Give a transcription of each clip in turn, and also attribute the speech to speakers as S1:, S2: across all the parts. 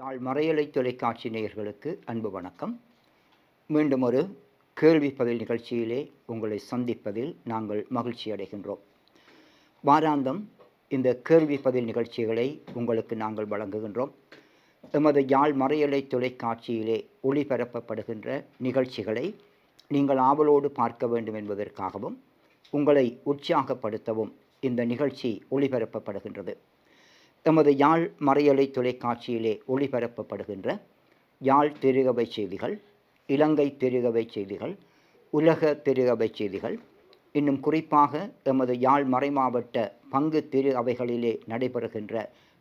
S1: யாழ் மறையலை தொலைக்காட்சி நேயர்களுக்கு அன்பு வணக்கம். மீண்டும் ஒரு கேள்வி பதில் நிகழ்ச்சியிலே உங்களை சந்திப்பதில் நாங்கள் மகிழ்ச்சி அடைகின்றோம். வாராந்தம் இந்த கேள்வி பதில் நிகழ்ச்சிகளை உங்களுக்கு நாங்கள் வழங்குகின்றோம். எமது யாழ் மறையலை தொலைக்காட்சியிலே ஒளிபரப்பப்படுகின்ற நிகழ்ச்சிகளை நீங்கள் ஆவலோடு பார்க்க வேண்டும் என்பதற்காகவும் உங்களை உற்சாகப்படுத்தவும் இந்த நிகழ்ச்சி ஒளிபரப்பப்படுகின்றது. எமது யாழ் மறையலை தொலைக்காட்சியிலே ஒளிபரப்பப்படுகின்ற யாழ் திருகவை செய்திகள் இலங்கை திருகவை செய்திகள் உலக திருகவை செய்திகள் இன்னும் குறிப்பாக எமது யாழ் மறைமாவட்ட பங்கு திரு அவைகளிலே நடைபெறுகின்ற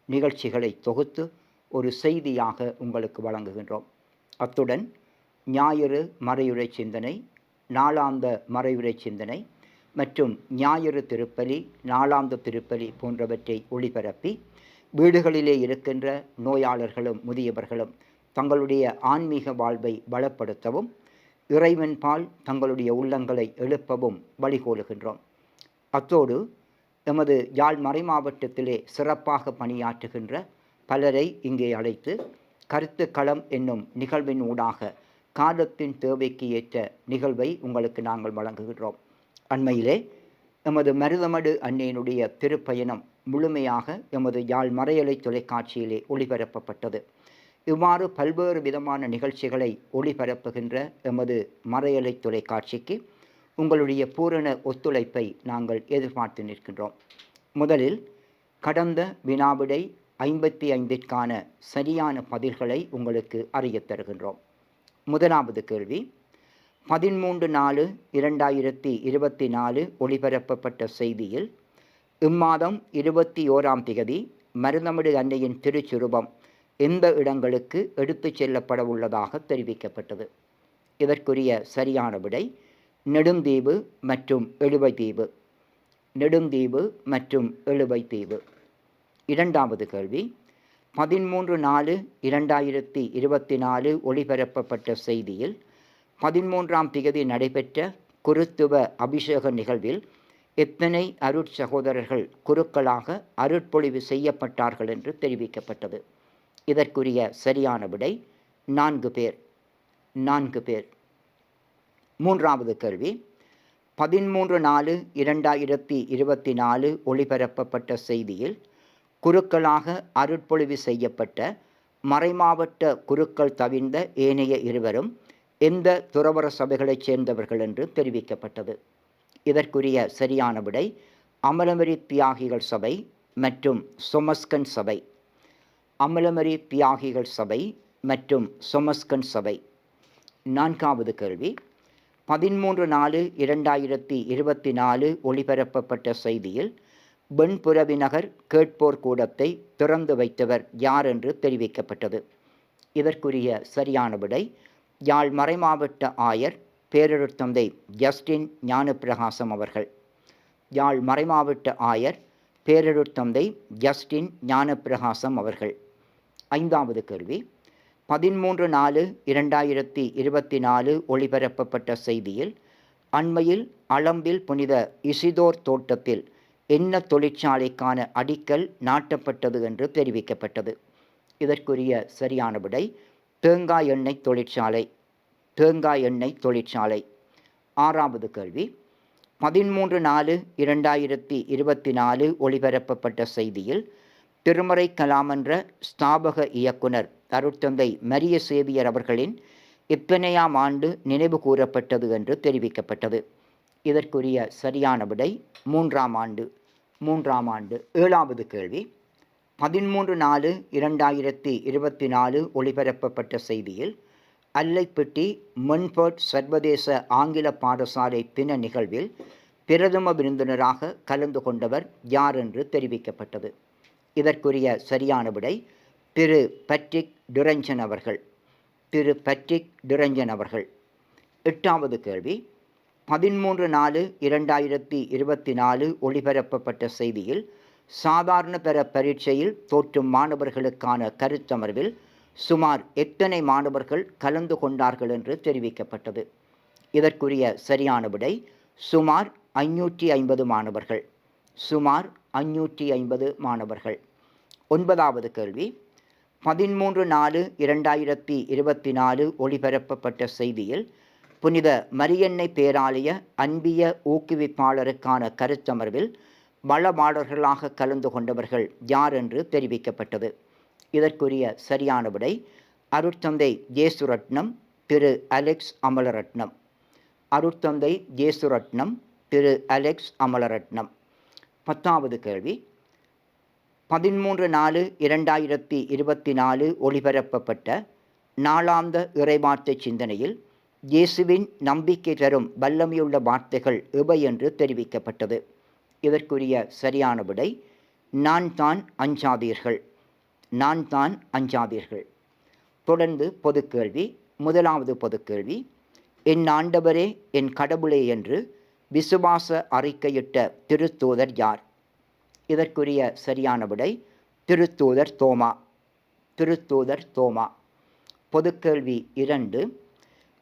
S1: நிகழ்ச்சிகளை தொகுத்து ஒரு செய்தியாக உங்களுக்கு வழங்குகின்றோம். அத்துடன் ஞாயிறு மறையுரை சிந்தனை நாளாந்த மறையுரை சிந்தனை மற்றும் ஞாயிறு திருப்பலி நாளாந்த திருப்பலி போன்றவற்றை ஒளிபரப்பி வீடுகளிலே இருக்கின்ற நோயாளர்களும் முதியவர்களும் தங்களுடைய ஆன்மீக வாழ்வை பலப்படுத்தவும் இறைவன்பால் தங்களுடைய உள்ளங்களை எழுப்பவும் வழிகோலுகின்றோம். அத்தோடு எமது யாழ் மறைமாவட்டத்திலே சிறப்பாக பணியாற்றுகின்ற பலரை இங்கே அழைத்து கருத்துக்களம் என்னும் நிகழ்வின் ஊடாக காலத்தின் தேவைக்கு ஏற்ற நிகழ்வை உங்களுக்கு நாங்கள் வழங்குகின்றோம். அண்மையிலே எமது மருதமடு அன்னையினுடைய திருப்பயணம் முழுமையாக எமது யாழ் மறையலை தொலைக்காட்சியிலே ஒளிபரப்பப்பட்டது. இவ்வாறு பல்வேறு விதமான நிகழ்ச்சிகளை ஒளிபரப்புகின்ற எமது மறையலை தொலைக்காட்சிக்கு உங்களுடைய பூரண ஒத்துழைப்பை நாங்கள் எதிர்பார்த்து நிற்கின்றோம். முதலில் கடந்த வினாவிடை ஐம்பத்தி ஐந்திற்கான சரியான பதில்களை உங்களுக்கு அறியத் தருகின்றோம். முதலாவது கேள்வி பதிமூன்று நாலு இரண்டாயிரத்தி இருபத்தி நாலு ஒளிபரப்பப்பட்ட செய்தியில் இம்மாதம் இருபத்தி ஓராம் திகதி மருதமிடு அன்னையின் திருச்சுரூபம் இந்த இடங்களுக்கு எடுத்துச் செல்லப்பட உள்ளதாக தெரிவிக்கப்பட்டது. இதற்குரிய சரியான விடை நெடுந்தீவு மற்றும் எழுவை தீவு நெடுந்தீவு மற்றும் எழுவை தீவு இரண்டாவது கேள்வி பதிமூன்று நாலு இரண்டாயிரத்தி இருபத்தி நாலு ஒளிபரப்பப்பட்ட செய்தியில் பதிமூன்றாம் திகதி நடைபெற்ற குருத்துவ அபிஷேக நிகழ்வில் எத்தனை அருட்சகோதரர்கள் குருக்களாக அருட்பொழிவு செய்யப்பட்டார்கள் என்று தெரிவிக்கப்பட்டது. இதற்குரிய சரியான விடை நான்கு பேர். நான்கு பேர். மூன்றாவது கேள்வி பதிமூன்று நாலு இரண்டாயிரத்தி இருபத்தி நாலு ஒளிபரப்பப்பட்ட செய்தியில் குருக்களாக அருட்பொழிவு செய்யப்பட்ட மறைமாவட்ட குருக்கள் தவிர்ந்த ஏனைய இருவரும் எந்த துறவர சபைகளைச் சேர்ந்தவர்கள் என்று தெரிவிக்கப்பட்டது. இதற்குரிய சரியான விடை அமலமரி தியாகிகள் சபை மற்றும் சொமஸ்கன் சபை. அமலமரி தியாகிகள் சபை மற்றும் சொமஸ்கன் சபை. நான்காவது கேள்வி. பதிமூன்று நாலு இரண்டாயிரத்தி இருபத்தி நாலு ஒளிபரப்பப்பட்ட செய்தியில் வெண்புறவி நகர் கேட்போர் கூடத்தை திறந்து வைத்தவர் யார் என்று தெரிவிக்கப்பட்டது. இதற்குரிய சரியான விடை யாழ் மறைமாவட்ட ஆயர் பேரொருத்தந்தை ஜஸ்டின் ஞானப்பிரகாசம் அவர்கள். யாழ் மறைமாவட்ட ஆயர் பேரொருத்தந்தை ஜஸ்டின் ஞானப்பிரகாசம் அவர்கள். ஐந்தாவது கேள்வி பதிமூன்று நாலு இரண்டாயிரத்தி இருபத்தி நாலு ஒளிபரப்பப்பட்ட செய்தியில் அண்மையில் அளம்பில் புனித இசிதோர் தோட்டத்தில் என்ன தொழிற்சாலைக்கான அடிக்கல் நாட்டப்பட்டது என்று தெரிவிக்கப்பட்டது. இதற்குரிய சரியான விடை தேங்காய் எண்ணெய் தொழிற்சாலை. தேங்காய் எண்ணெய் தொழிற்சாலை. ஆறாவது கேள்வி. பதிமூன்று நாலு இரண்டாயிரத்தி இருபத்தி நாலு ஒளிபரப்பப்பட்ட செய்தியில் திருமறை கலாமன்ற ஸ்தாபக இயக்குனர் அருட்தந்தை மரிய சேவியர் அவர்களின் எத்தனையாம் ஆண்டு நினைவு கூறப்பட்டது என்று தெரிவிக்கப்பட்டது. இதற்குரிய சரியான விடை மூன்றாம் ஆண்டு. மூன்றாம் ஆண்டு. ஏழாவது கேள்வி. பதிமூன்று நாலு இரண்டாயிரத்தி இருபத்தி நாலு ஒளிபரப்பப்பட்ட செய்தியில் அல்லைப்பட்டி மென்பர்ட் சர்வதேச ஆங்கில பாடசாலை பிண நிகழ்வில் பிரதம விருந்தினராக கலந்து கொண்டவர் யார் என்று தெரிவிக்கப்பட்டது. இதற்குரிய சரியான விடை திரு பட்ரிக் டுரஞ்சன் அவர்கள். திரு பட்ரிக் டுரஞ்சன் அவர்கள். எட்டாவது கேள்வி. பதிமூன்று நாலு இரண்டாயிரத்தி இருபத்தி நாலு ஒளிபரப்பப்பட்ட செய்தியில் சாதாரண பெற பரீட்சையில் தோற்றும் மாணவர்களுக்கான கருத்தமர்வில் சுமார் எத்தனை மாணவர்கள் கலந்து கொண்டார்கள் என்று தெரிவிக்கப்பட்டது. இதற்குரிய சரியான விடை சுமார் ஐநூற்றி ஐம்பது மாணவர்கள். சுமார் ஐநூற்றி ஐம்பது மாணவர்கள். ஒன்பதாவது கேள்வி. பதிமூன்று நாலு இரண்டாயிரத்தி இருபத்தி நாலு ஒளிபரப்பப்பட்ட செய்தியில் புனித மரியன்னை பேராலய அன்பிய ஊக்குவிப்பாளருக்கான கருத்தமர்வில் வளமாளர்களாக கலந்து கொண்டவர்கள் யார் என்று தெரிவிக்கப்பட்டது. இதற்குரிய சரியான விடை அருட்தந்தை ஜேசுரட்னம் திரு அலெக்ஸ் அமலரட்னம். அருட்தந்தை ஜேசுரட்னம் திரு அலெக்ஸ் அமலரட்னம். பத்தாவது கேள்வி. பதிமூன்று நாலு இரண்டாயிரத்தி இருபத்தி நாலு ஒளிபரப்பப்பட்ட நாளாந்த இறைவார்த்தை சிந்தனையில் இயேசுவின் நம்பிக்கை தரும் வல்லமையுள்ள வார்த்தைகள் எவை என்று தெரிவிக்கப்பட்டது. இதற்குரிய சரியான விடை நான் தான் அஞ்சாதீர்கள். நான் தான் அஞ்சாதீர்கள். தொடர்ந்து பொதுக்கேள்வி முதலாவது பொதுக்கேள்வி என் ஆண்டவரே என் கடவுளே என்று விசுவாச அறிக்கையிட்ட திருத்தூதர் யார்? இதற்குரிய சரியான விடை திருத்தூதர் தோமா. திருத்தூதர் தோமா. பொதுக்கேள்வி இரண்டு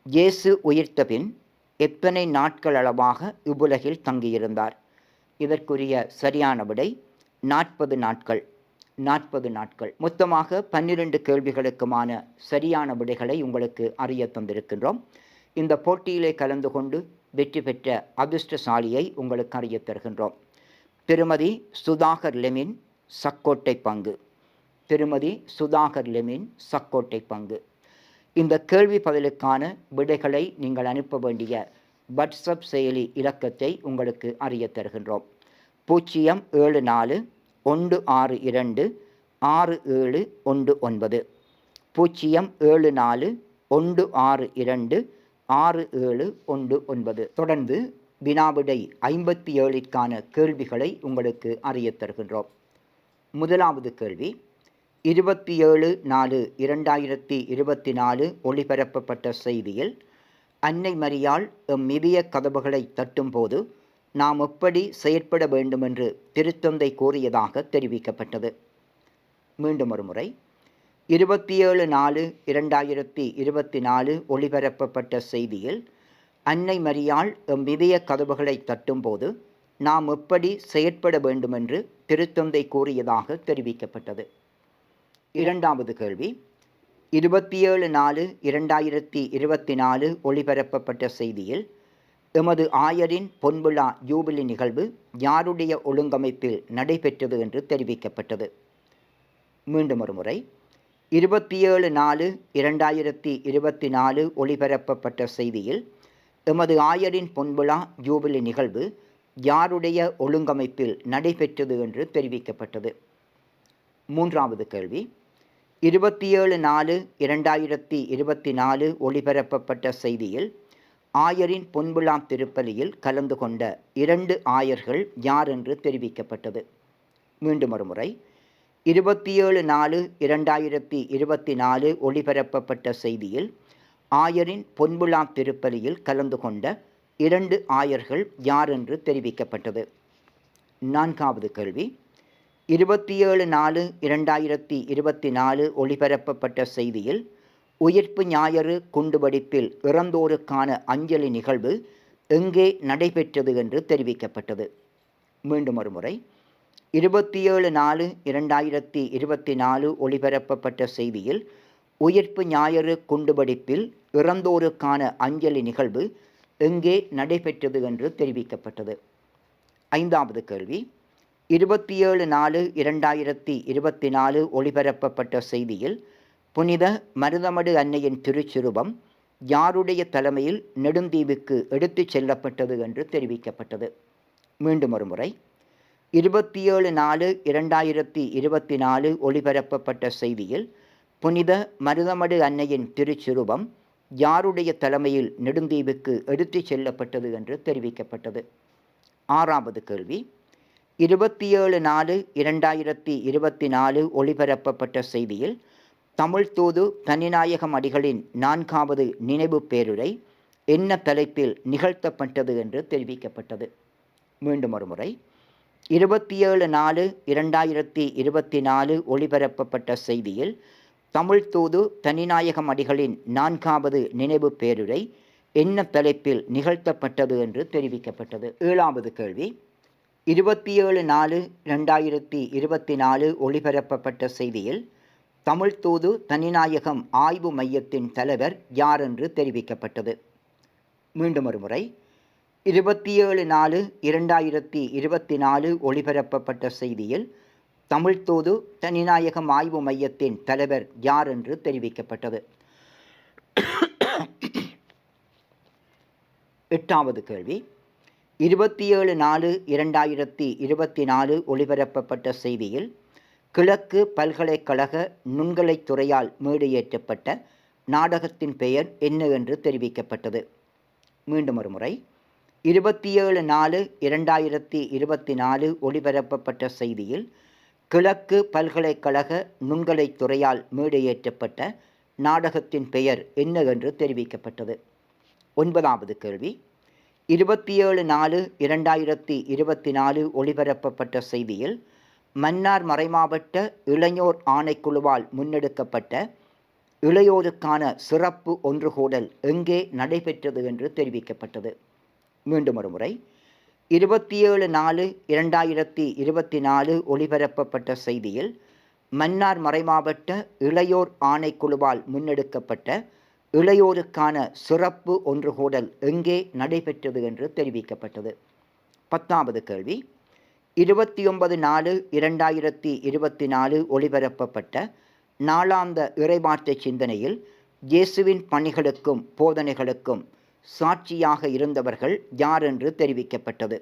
S1: இயேசு உயிர்த்தபின் எத்தனை நாட்கள் அளவாக இவ்வுலகில் தங்கியிருந்தார்? இதற்குரிய சரியான விடை நாற்பது நாட்கள். நாற்பது நாட்கள். மொத்தமாக பன்னிரண்டு கேள்விகளுக்குமான சரியான விடைகளை உங்களுக்கு அறிய தந்திருக்கின்றோம். இந்த போட்டியிலே கலந்து கொண்டு வெற்றி பெற்ற அதிர்ஷ்டசாலியை உங்களுக்கு அறிய தருகின்றோம். திருமதி சுதாகர் லெமின் சக்கோட்டை பங்கு. திருமதி சுதாகர் லெமின் சக்கோட்டை பங்கு. இந்த கேள்வி பதிலுக்கான விடைகளை நீங்கள் அனுப்ப வேண்டிய வாட்ஸ்அப் செயலி இலக்கத்தை உங்களுக்கு அறிய தருகின்றோம். பூஜ்ஜியம் ஏழு நாலு ஒன்று ஆறு இரண்டு ஆறு ஏழு ஒன்று ஒன்பது. பூஜ்ஜியம் ஏழு நாலு ஒன்று ஆறு இரண்டு ஆறு ஏழு ஒன்று ஒன்பது. தொடர்ந்து வினாவிடை ஐம்பத்தி ஏழிற்கான கேள்விகளை உங்களுக்கு அறிய தருகின்றோம். முதலாவது கேள்வி இருபத்தி ஏழு நாலு இரண்டாயிரத்தி இருபத்தி நாலு ஒளிபரப்பப்பட்ட செய்தியில் அன்னை மரியாள் எம் மிதிய கதவுகளை தட்டும்போது நாம் எப்படி செயற்பட வேண்டுமென்று திருத்தந்தை கூறியதாக தெரிவிக்கப்பட்டது. மீண்டும் ஒரு முறை. இருபத்தி ஏழு நாலு இரண்டாயிரத்தி இருபத்தி நாலு ஒளிபரப்பப்பட்ட செய்தியில் அன்னை மரியாள் எம் இதய கதவுகளை தட்டும்போது நாம் எப்படி செயற்பட வேண்டுமென்று திருத்தந்தை கூறியதாக தெரிவிக்கப்பட்டது. இரண்டாவது கேள்வி. இருபத்தி ஏழு நாலு இரண்டாயிரத்தி இருபத்தி நாலு ஒளிபரப்பப்பட்ட செய்தியில் எமது ஆயரின் பொன்விழா ஜூபிலி நிகழ்வு யாருடைய ஒழுங்கமைப்பில் நடைபெற்றது என்று தெரிவிக்கப்பட்டது. மீண்டும் ஒரு முறை இருபத்தி ஏழு நாலு இரண்டாயிரத்தி இருபத்தி நாலு ஒளிபரப்பப்பட்ட செய்தியில் எமது ஆயரின் பொன்விழா ஜூபிலி நிகழ்வு யாருடைய ஒழுங்கமைப்பில் நடைபெற்றது என்று தெரிவிக்கப்பட்டது. மூன்றாவது கேள்வி. இருபத்தி ஏழு நாலு இரண்டாயிரத்தி இருபத்தி நாலு ஒளிபரப்பப்பட்ட செய்தியில் ஆயரின் பொன்விழா திருப்பலியில் கலந்து கொண்ட இரண்டு ஆயர்கள் யார் என்று தெரிவிக்கப்பட்டது? மீண்டும் ஒருமுறை. இருபத்தி ஏழு நாலு இரண்டாயிரத்தி இருபத்தி நாலு ஒளிபரப்பப்பட்ட செய்தியில் ஆயரின் பொன்விழா திருப்பலியில் கலந்து கொண்ட இரண்டு ஆயர்கள் யார் என்று தெரிவிக்கப்பட்டது? நான்காவது கேள்வி. இருபத்தி ஏழு நாலு இரண்டாயிரத்தி இருபத்தி நாலு ஒளிபரப்பப்பட்ட செய்தியில் உயிர்ப்பு ஞாயிறு குண்டுவெடிப்பில் இறந்தோருக்கான அஞ்சலி நிகழ்வு எங்கே நடைபெற்றது என்று தெரிவிக்கப்பட்டது. மீண்டும் ஒரு முறை இருபத்தி ஏழு நாலு இரண்டாயிரத்தி இருபத்தி நாலு ஒளிபரப்பப்பட்ட செய்தியில் உயிர்ப்பு ஞாயிறு குண்டுவெடிப்பில் இறந்தோருக்கான அஞ்சலி நிகழ்வு எங்கே நடைபெற்றது என்று தெரிவிக்கப்பட்டது. ஐந்தாவது கேள்வி. இருபத்தி ஏழு நாலு இரண்டாயிரத்தி இருபத்தி நாலு ஒளிபரப்பப்பட்ட செய்தியில் புனித மருதமடு அன்னையின் திருச்சிருபம் யாருடைய தலைமையில் நெடுந்தீவுக்கு எடுத்துச் செல்லப்பட்டது என்று தெரிவிக்கப்பட்டது. மீண்டும் ஒரு முறை. இருபத்தி ஏழு நாலு இரண்டாயிரத்தி இருபத்தி நாலு ஒளிபரப்பப்பட்ட செய்தியில் புனித மருதமடு அன்னையின் திருச்சிருபம் யாருடைய தலைமையில் நெடுந்தீவுக்கு எடுத்துச் செல்லப்பட்டது என்று தெரிவிக்கப்பட்டது. ஆறாவது கேள்வி. இருபத்தி ஏழு நாலு இரண்டாயிரத்தி இருபத்தி நாலு ஒளிபரப்பப்பட்ட செய்தியில் தமிழ் தூது தனிநாயகம் அடிகளின் நான்காவது நினைவு பேருரை என்ன தலைப்பில் நிகழ்த்தப்பட்டது என்று தெரிவிக்கப்பட்டது. மீண்டும் ஒரு முறை இருபத்தி ஏழு நாலு இரண்டாயிரத்தி இருபத்தி நாலு ஒளிபரப்பப்பட்ட செய்தியில் தமிழ் தூது தனிநாயகம் அடிகளின் நான்காவது நினைவு பேருரை என்ன தலைப்பில் நிகழ்த்தப்பட்டது என்று தெரிவிக்கப்பட்டது. ஏழாவது கேள்வி. இருபத்தி ஏழு நாலு ரெண்டாயிரத்தி இருபத்தி நாலு ஒளிபரப்பப்பட்ட செய்தியில் தமிழ் தூது தனிநாயகம் ஆய்வு மையத்தின் தலைவர் யார் என்று தெரிவிக்கப்பட்டது? மீண்டும் ஒரு முறை இருபத்தி ஏழு நாலு இரண்டாயிரத்தி இருபத்தி நாலு ஒளிபரப்பப்பட்ட செய்தியில் தமிழ் தூது தனிநாயகம் ஆய்வு மையத்தின் தலைவர் யார் என்று தெரிவிக்கப்பட்டது? எட்டாவது கேள்வி. இருபத்தி ஏழு நாலு இரண்டாயிரத்தி இருபத்தி நாலு ஒளிபரப்பப்பட்ட செய்தியில் கிழக்கு பல்கலைக்கழக நுண்கலைத் துறையால் மேடையேற்றப்பட்ட நாடகத்தின் பெயர் என்ன என்று தெரிவிக்கப்பட்டது. மீண்டும் ஒரு முறை. இருபத்தி ஏழு நாலு இரண்டாயிரத்தி இருபத்தி நாலு ஒளிபரப்பப்பட்ட செய்தியில் கிழக்கு பல்கலைக்கழக நுண்கலைத் துறையால் மேடையேற்றப்பட்ட நாடகத்தின் பெயர் என்ன என்று தெரிவிக்கப்பட்டது. ஒன்பதாவது கேள்வி. இருபத்தி ஏழு நாலு இரண்டாயிரத்தி இருபத்தி நாலு ஒளிபரப்பப்பட்ட செய்தியில் மன்னார் மறைமாவட்ட இளையோர் ஆணைக்குழுவால் முன்னெடுக்கப்பட்ட இளையோருக்கான சிறப்பு ஒன்றுகூடல் எங்கே நடைபெற்றது என்று தெரிவிக்கப்பட்டது. மீண்டும் ஒரு முறை. இருபத்தி ஏழு நாலு இரண்டாயிரத்தி இருபத்தி நாலு ஒளிபரப்பப்பட்ட செய்தியில் மன்னார் மறைமாவட்ட இளையோர் ஆணைக்குழுவால் முன்னெடுக்கப்பட்ட இளையோருக்கான சிறப்பு ஒன்றுகூடல் எங்கே நடைபெற்றது என்று தெரிவிக்கப்பட்டது. பத்தாவது கேள்வி. இருபத்தி ஒன்பது நாலு இரண்டாயிரத்தி இருபத்தி நாலு ஒளிபரப்பப்பட்ட நாளாந்த இறைமாற்ற சிந்தனையில் இயேசுவின் பணிகளுக்கும் போதனைகளுக்கும் சாட்சியாக இருந்தவர்கள் யார் என்று தெரிவிக்கப்பட்டது?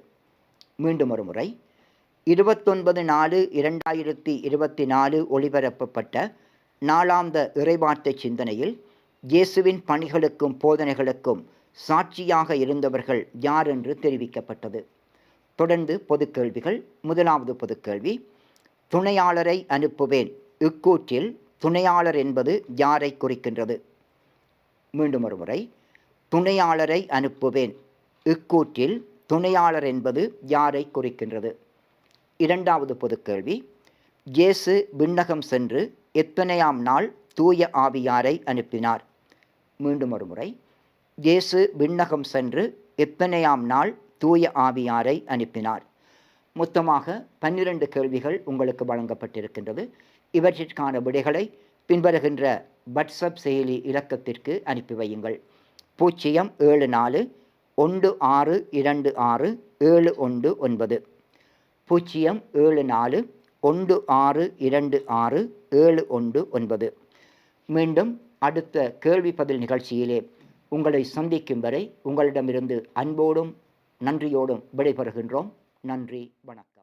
S1: மீண்டும் ஒரு முறை. இருபத்தொன்பது நாலு இரண்டாயிரத்தி இருபத்தி நாலு ஒளிபரப்பப்பட்ட நாளாந்த இறைவார்த்தை சிந்தனையில் இயேசுவின் பணிகளுக்கும் போதனைகளுக்கும் சாட்சியாக இருந்தவர்கள் யார் என்று தெரிவிக்கப்பட்டது? தொடர்ந்து பொதுக்கேள்விகள். முதலாவது பொதுக்கேள்வி துணையாளரை அனுப்புவேன். இக்கூற்றில் துணையாளர் என்பது யாரை குறிக்கின்றது? மீண்டும் ஒரு முறை துணையாளரை அனுப்புவேன். இக்கூற்றில் துணையாளர் என்பது யாரை குறிக்கின்றது? இரண்டாவது பொதுக்கேள்வி இயேசு விண்ணகம் சென்று எத்தனையாம் நாள் தூய ஆவியாரை அனுப்பினார்? மீண்டும் ஒரு முறை விண்ணகம் சென்று எத்தனையாம் நாள் தூய ஆவியாரை அனுப்பினார். மொத்தமாக பன்னிரண்டு கேள்விகள் உங்களுக்கு வழங்கப்பட்டிருக்கின்றது. இவற்றிற்கான விடைகளை பின்வருகின்ற வாட்ஸ்அப் செயலி இலக்கத்திற்கு அனுப்பி வையுங்கள். பூஜ்ஜியம் ஏழு நாலு ஒன்று ஆறு இரண்டு ஆறு ஏழு ஒன்று ஒன்பது. பூஜ்ஜியம் ஏழு நாலு ஒன்று ஆறு இரண்டு ஆறு ஏழு ஒன்று ஒன்பது. மீண்டும் அடுத்த கேள்வி பதில் நிகழ்ச்சியிலே உங்களை சந்திக்கும் வரை உங்களிடமிருந்து அன்போடும் நன்றியோடும் விடைபெறுகின்றோம். நன்றி வணக்கம்.